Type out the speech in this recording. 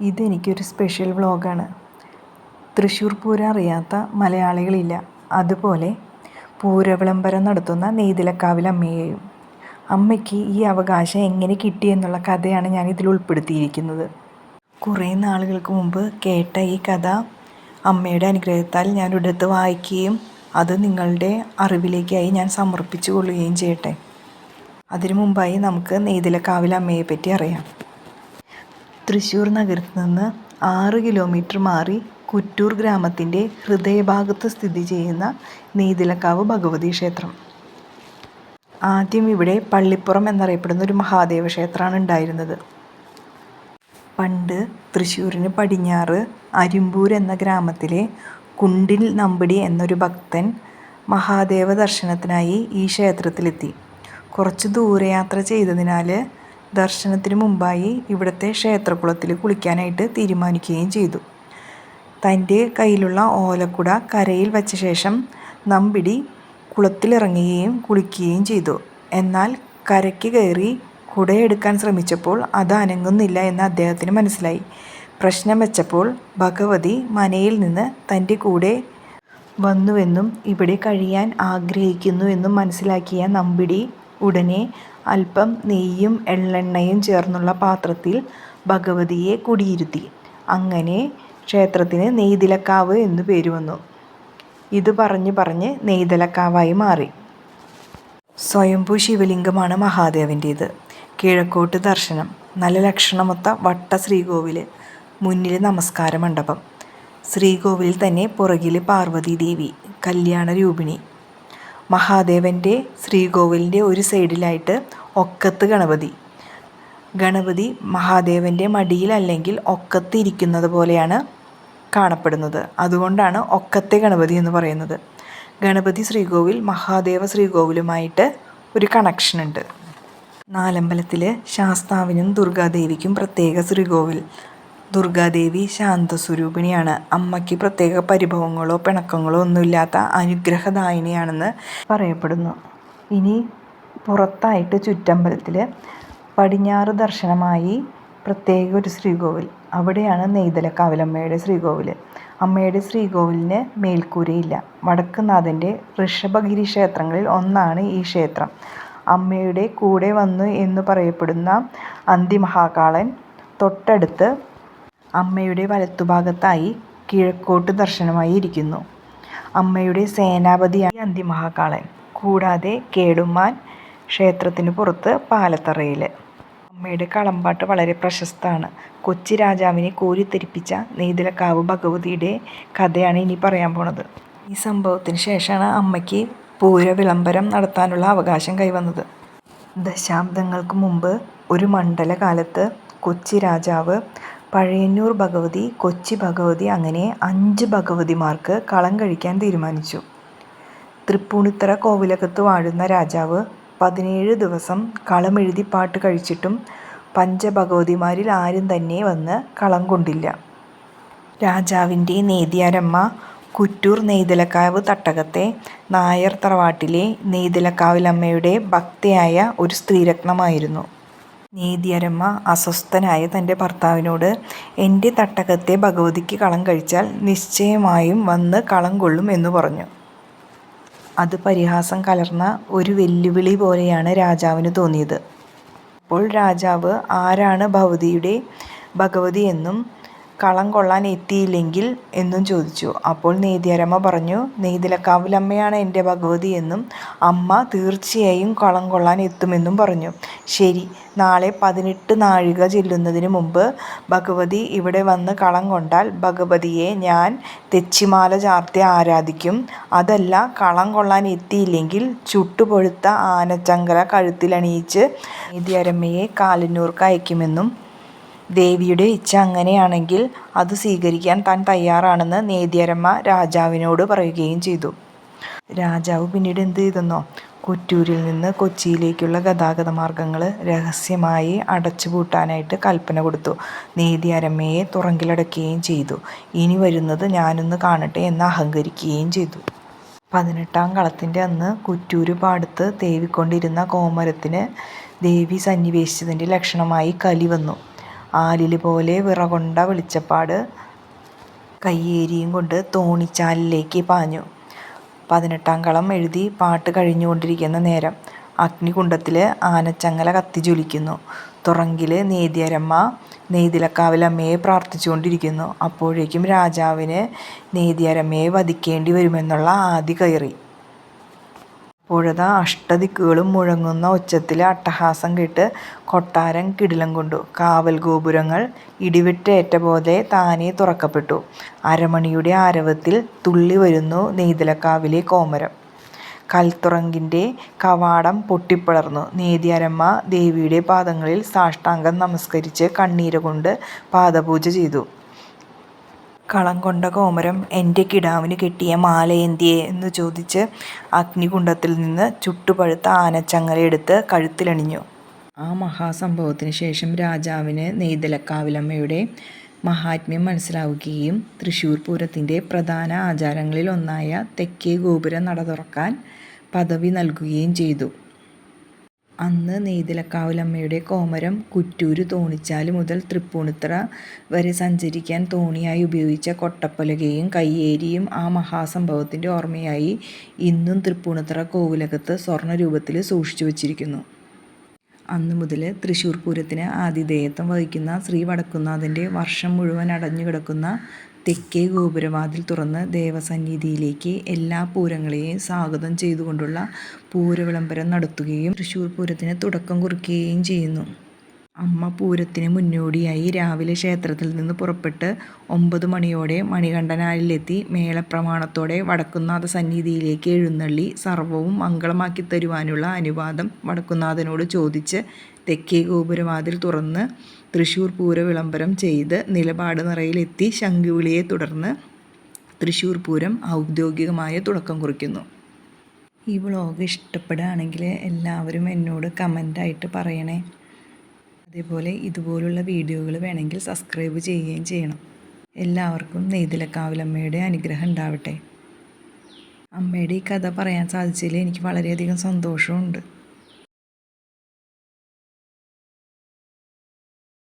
ഇതെനിക്കൊരു special വ്ളോഗാണ്. തൃശ്ശൂർ പൂരം അറിയാത്ത മലയാളികളില്ല. അതുപോലെ പൂരവിളംബരം നടത്തുന്ന നെയ്തിലക്കാവിൽ അമ്മയെയും. അമ്മയ്ക്ക് ഈ അവകാശം എങ്ങനെ കിട്ടിയെന്നുള്ള കഥയാണ് ഞാൻ ഇതിൽ ഉൾപ്പെടുത്തിയിരിക്കുന്നത്. കുറേ നാളുകൾക്ക് മുമ്പ് കേട്ട ഈ കഥ അമ്മയുടെ അനുഗ്രഹത്താൽ ഞാൻ എടുത്ത് വായിക്കുകയും അത് നിങ്ങളുടെ അറിവിലേക്കായി ഞാൻ സമർപ്പിച്ചു കൊള്ളുകയും ചെയ്യട്ടെ. അതിനു മുമ്പായി നമുക്ക് നെയ്തിലക്കാവിൽ പറ്റി അറിയാം. തൃശ്ശൂർ നഗരത്തിൽ നിന്ന് ആറ് കിലോമീറ്റർ മാറി കുറ്റൂർ ഗ്രാമത്തിന്റെ ഹൃദയഭാഗത്ത് സ്ഥിതി ചെയ്യുന്ന നീതിലക്കാവ് ഭഗവതി ക്ഷേത്രം. ആദ്യം ഇവിടെ പള്ളിപ്പുറം എന്നറിയപ്പെടുന്ന ഒരു മഹാദേവ ക്ഷേത്രമാണ് ഉണ്ടായിരുന്നത്. പണ്ട് തൃശ്ശൂരിന് പടിഞ്ഞാറ് അരിമ്പൂർ എന്ന ഗ്രാമത്തിലെ കുണ്ടിൽ നമ്പടി എന്നൊരു ഭക്തൻ മഹാദേവ ദർശനത്തിനായി ഈ ക്ഷേത്രത്തിലെത്തി. കുറച്ച് ദൂരയാത്ര ചെയ്തതിനാൽ ദർശനത്തിന് മുമ്പായി ഇവിടുത്തെ ക്ഷേത്രകുളത്തിൽ കുളിക്കാനായിട്ട് തീരുമാനിക്കുകയും ചെയ്തു. തന്റെ കയ്യിലുള്ള ഓലക്കുട കരയിൽ വച്ച ശേഷം നമ്പിടി കുളത്തിലിറങ്ങുകയും കുളിക്കുകയും ചെയ്തു. എന്നാൽ കരയ്ക്ക് കയറി കുടയെടുക്കാൻ ശ്രമിച്ചപ്പോൾ അത് അനങ്ങുന്നില്ല എന്ന് അദ്ദേഹത്തിന് മനസ്സിലായി. പ്രശ്നം വെച്ചപ്പോൾ ഭഗവതി മനയിൽ നിന്ന് തന്റെ കൂടെ വന്നുവെന്നും ഇവിടെ കഴിയാൻ ആഗ്രഹിക്കുന്നുവെന്നും മനസ്സിലാക്കിയ നമ്പിടി ഉടനെ അല്പം നെയ്യും എള്ളെണ്ണയും ചേർന്നുള്ള പാത്രത്തിൽ ഭഗവതിയെ കുടിയിരുത്തി. അങ്ങനെ ക്ഷേത്രത്തിന് നെയ്തിലക്കാവ് എന്നു പേര് വന്നു. ഇത് പറഞ്ഞ് പറഞ്ഞ് നെയ്തലക്കാവായി മാറി. സ്വയംഭൂ ശിവലിംഗമാണ് മഹാദേവന്റേത് കിഴക്കോട്ട് ദർശനം. നല്ല ലക്ഷണമൊത്ത വട്ട ശ്രീകോവിൽ മുന്നിൽ നമസ്കാര മണ്ഡപം ശ്രീകോവിലിൽ തന്നെ പുറകിൽ പാർവതി ദേവി കല്യാണ രൂപിണി മഹാദേവന്റെ ശ്രീകോവിലിന്റെ ഒരു സൈഡിലായിട്ട് ഒക്കത്ത് ഗണപതി. ഗണപതി മഹാദേവന്റെ മടിയിൽ അല്ലെങ്കിൽ ഒക്കത്ത് ഇരിക്കുന്നത് പോലെയാണ് കാണപ്പെടുന്നത്. അതുകൊണ്ടാണ് ഒക്കത്തെ ഗണപതി എന്ന് പറയുന്നത്. ഗണപതി ശ്രീകോവിൽ മഹാദേവ ശ്രീകോവിലുമായിട്ട് ഒരു കണക്ഷൻ ഉണ്ട്. നാലമ്പലത്തിൽ ശാസ്താവിനും ദുർഗാദേവിക്കും പ്രത്യേക ശ്രീകോവിൽ. ദുർഗാദേവി ശാന്തസ്വരൂപിണിയാണ്. അമ്മയ്ക്ക് പ്രത്യേക പരിഭവങ്ങളോ പിണക്കങ്ങളോ ഒന്നുമില്ലാത്ത അനുഗ്രഹദായിനിയാണെന്ന് പറയപ്പെടുന്നു. ഇനി പുറത്തായിട്ട് ചുറ്റമ്പലത്തിൽ പടിഞ്ഞാറ് ദർശനമായി പ്രത്യേക ഒരു ശ്രീകോവിൽ. അവിടെയാണ് നെയ്തലക്കാവിലമ്മയുടെ ശ്രീകോവിൽ അമ്മയുടെ ശ്രീകോവിലിന് മേൽക്കൂരയില്ല. വടക്കുനാഥന്റെ ഋഷഭഗിരി ക്ഷേത്രങ്ങളിൽ ഒന്നാണ് ഈ ക്ഷേത്രം. അമ്മയുടെ കൂടെ വന്നു എന്ന് പറയപ്പെടുന്ന അന്തിമഹാകാളൻ തൊട്ടടുത്ത് അമ്മയുടെ വലത്തുഭാഗത്തായി കിഴക്കോട്ട് ദർശനമായി ഇരിക്കുന്നു. അമ്മയുടെ സേനാപതിയാണ് അന്തിമഹാകാളൻ കൂടാതെ കേടുമാൻ ക്ഷേത്രത്തിന് പുറത്ത് പാലത്തറയിൽ അമ്മയുടെ കളമ്പാട്ട് വളരെ പ്രശസ്തമാണ്. കൊച്ചി രാജാവിനെ കോരിത്തെരിപ്പിച്ച നെയ്തിലക്കാവ് ഭഗവതിയുടെ കഥയാണ് ഇനി പറയാൻ പോണത്. ഈ സംഭവത്തിന് ശേഷമാണ് അമ്മയ്ക്ക് പൂര വിളംബരം നടത്താനുള്ള അവകാശം കൈവന്നത്. ദശാബ്ദങ്ങൾക്ക് മുമ്പ് ഒരു മണ്ഡലകാലത്ത് കൊച്ചി രാജാവ് പഴയന്നൂർ ഭഗവതി കൊച്ചി ഭഗവതി അങ്ങനെ അഞ്ച് ഭഗവതിമാർക്ക് കളം കഴിക്കാൻ തീരുമാനിച്ചു. തൃപ്പൂണിത്തറ കോവിലകത്ത് വാഴുന്ന രാജാവ് പതിനേഴ് ദിവസം കളമെഴുതി പാട്ട് കഴിച്ചിട്ടും പഞ്ചഭഗവതിമാരിൽ ആരും തന്നെ വന്ന് കളം കൊണ്ടില്ല. രാജാവിന്റെ നേതിയാരമ്മ കുറ്റൂർ നെയ്തലക്കാവ് തട്ടകത്തെ നായർ തറവാട്ടിലെ നെയ്തലക്കാവിലമ്മയുടെ ഭക്തയായ ഒരു സ്ത്രീരത്നമായിരുന്നു. നേതിയരമ്മ അസ്വസ്ഥനായ തന്റെ ഭർത്താവിനോട് എന്റെ തട്ടകത്തെ ഭഗവതിക്ക് കളം കഴിച്ചാൽ നിശ്ചയമായും വന്ന് കളം കൊള്ളും എന്ന് പറഞ്ഞു. അത് പരിഹാസം കലർന്ന ഒരു വെല്ലുവിളി പോലെയാണ് രാജാവിന് തോന്നിയത്. അപ്പോൾ രാജാവ് ആരാണ് ഭവതിയുടെ ഭഗവതി എന്നും കളം കൊള്ളാൻ എത്തിയില്ലെങ്കിൽ എന്നും ചോദിച്ചു. അപ്പോൾ നെയ്തിയരമ്മ പറഞ്ഞു നെയ്തിലക്കാവിലമ്മയാണ് എന്റെ ഭഗവതി എന്നും അമ്മ തീർച്ചയായും കളം കൊള്ളാൻ എത്തുമെന്നും പറഞ്ഞു. ശരി നാളെ പതിനെട്ട് നാഴിക ചെല്ലുന്നതിന് മുമ്പ് ഭഗവതി ഇവിടെ വന്ന് കളം കൊണ്ടാൽ ഭഗവതിയെ ഞാൻ തെച്ചിമാല ചാർത്തി ആരാധിക്കും. അതല്ല കളം കൊള്ളാൻ എത്തിയില്ലെങ്കിൽ ചുട്ടുപൊഴുത്ത ആനച്ചങ്കല കഴുത്തിലണിയിച്ച് നെയ്തിയരമ്മയെ കാലന്നൂർക്ക് അയക്കുമെന്നും ദേവിയുടെ ഇച്ഛ അങ്ങനെയാണെങ്കിൽ അത് സ്വീകരിക്കാൻ താൻ തയ്യാറാണെന്ന് നേദ്യരമ്മ രാജാവിനോട് പറയുകയും ചെയ്തു. രാജാവ് പിന്നീട് എന്ത് ചെയ്തെന്നോ? കൊറ്റൂരിൽ നിന്ന് കൊച്ചിയിലേക്കുള്ള ഗതാഗത മാർഗങ്ങൾ രഹസ്യമായി അടച്ചുപൂട്ടാനായിട്ട് കൽപ്പന കൊടുത്തു. നേദ്യാരമ്മയെ തുറങ്കിലടക്കുകയും ചെയ്തു. ഇനി വരുന്നത് ഞാനൊന്ന് കാണട്ടെ എന്ന് അഹങ്കരിക്കുകയും ചെയ്തു. പതിനെട്ടാം കളത്തിന്റെ അന്ന് കുറ്റൂര് പാടത്ത് തേവിക്കൊണ്ടിരുന്ന കോമരത്തിന് ദേവി സന്നിവേശിച്ചതിന്റെ ലക്ഷണമായി കലി വന്നു. ആലിൽ പോലെ വിറകൊണ്ട വെളിച്ചപ്പാട് കയ്യേരിയും കൊണ്ട് തോണിച്ചാലിലേക്ക് പാഞ്ഞു. പതിനെട്ടാം കളം എഴുതി പാട്ട് കഴിഞ്ഞുകൊണ്ടിരിക്കുന്ന നേരം അഗ്നികുണ്ഡത്തിൽ ആനച്ചങ്ങല കത്തിജ്വലിക്കുന്നു. തുറങ്കിൽ നേദ്യരമ്മ നെയ്തിലക്കാവിലമ്മയെ പ്രാർത്ഥിച്ചുകൊണ്ടിരിക്കുന്നു. അപ്പോഴേക്കും രാജാവിന് നേദ്യരമ്മയെ വധിക്കേണ്ടി വരുമെന്നുള്ള ആദി കയറി. അപ്പോഴതാ അഷ്ടദിക്കുകളും മുഴങ്ങുന്ന ഉച്ചത്തിലെ അട്ടഹാസം കേട്ട് കൊട്ടാരം കിടിലം കൊണ്ടു. കാവൽ ഗോപുരങ്ങൾ ഇടിവിട്ടേറ്റ പോലെ താനെ തുറക്കപ്പെട്ടു. അരമണിയുടെ ആരവത്തിൽ തുള്ളി വരുന്നു നെയ്തലക്കാവിലെ കോമരം. കൽത്തുറങ്കിന്റെ കവാടം പൊട്ടിപ്പിളർന്നു. നേതിയരമ്മ ദേവിയുടെ പാദങ്ങളിൽ സാഷ്ടാംഗം നമസ്കരിച്ച് കണ്ണീരുകൊണ്ട് പാദപൂജ ചെയ്തു. കളം കൊണ്ട കോമരം എന്റെ കിടാവിന് കെട്ടിയ മാലയെന്ത്യേ എന്ന് ചോദിച്ച് അഗ്നികുണ്ഡത്തിൽ നിന്ന് ചുട്ടുപഴുത്ത ആനച്ചങ്ങലയെടുത്ത് കഴുത്തിലണിഞ്ഞു. ആ മഹാസംഭവത്തിന് ശേഷം രാജാവിന് നെയ്തലക്കാവിലമ്മയുടെ മഹാത്മ്യം മനസ്സിലാവുകയും തൃശ്ശൂർ പൂരത്തിന്റെ പ്രധാന ആചാരങ്ങളിൽ ഒന്നായ തെക്കേ ഗോപുരം നട തുറക്കാൻ പദവി നൽകുകയും ചെയ്തു. അന്ന് നെയ്തലക്കാവിലമ്മയുടെ കോമരം കുറ്റൂര് തോണിച്ചാൽ മുതൽ തൃപ്പൂണിത്തറ വരെ സഞ്ചരിക്കാൻ തോണിയായി ഉപയോഗിച്ച കൊട്ടപ്പലകയും കയ്യേരിയും ആ മഹാസംഭവത്തിന്റെ ഓർമ്മയായി ഇന്നും തൃപ്പൂണിത്തറ കോവിലകത്ത് സ്വർണരൂപത്തിൽ സൂക്ഷിച്ചു വച്ചിരിക്കുന്നു. അന്നു മുതൽ തൃശ്ശൂർ പൂരത്തിന് ആതിഥേയത്വം വഹിക്കുന്ന ശ്രീ വടക്കുന്നാഥന്റെ വർഷം മുഴുവൻ അടഞ്ഞുകിടക്കുന്ന തെക്കേ ഗോപുരവാതിൽ തുറന്ന് ദേവസന്നിധിയിലേക്ക് എല്ലാ പൂരങ്ങളെയും സ്വാഗതം ചെയ്തുകൊണ്ടുള്ള പൂരവിളംബരം നടത്തുകയും തൃശ്ശൂർ പൂരത്തിന് തുടക്കം കുറിക്കുകയും ചെയ്യുന്നു. അമ്മ പൂരത്തിന് മുന്നോടിയായി രാവിലെ ക്ഷേത്രത്തിൽ നിന്ന് പുറപ്പെട്ട് ഒമ്പത് മണിയോടെ മണികണ്ഠനാലിലെത്തി മേളപ്രമാണത്തോടെ വടക്കുന്നാഥ സന്നിധിയിലേക്ക് എഴുന്നള്ളി സർവവും മംഗളമാക്കി തരുവാനുള്ള അനുവാദം വടക്കുന്നാഥനോട് ചോദിച്ച് തെക്കേ ഗോപുരവാതിൽ തുറന്ന് തൃശ്ശൂർ പൂരവിളംബരം ചെയ്ത് നിലപാട് നിറയിലെത്തി ശംഖുവിളിയെ തുടർന്ന് തൃശ്ശൂർ പൂരം ഔദ്യോഗികമായ തുടക്കം കുറിക്കുന്നു. ഈ വ്ളോഗ് ഇഷ്ടപ്പെടുകയാണെങ്കിൽ എല്ലാവരും എന്നോട് കമന്റായിട്ട് പറയണേ. അതേപോലെ ഇതുപോലുള്ള വീഡിയോകൾ വേണമെങ്കിൽ സബ്സ്ക്രൈബ് ചെയ്യുകയും ചെയ്യണം. എല്ലാവർക്കും നെയ്തിലക്കാവിലമ്മയുടെ അനുഗ്രഹം ഉണ്ടാവട്ടെ. അമ്മയുടെ ഈ കഥ പറയാൻ സാധിച്ചതിൽ എനിക്ക് വളരെയധികം സന്തോഷമുണ്ട്.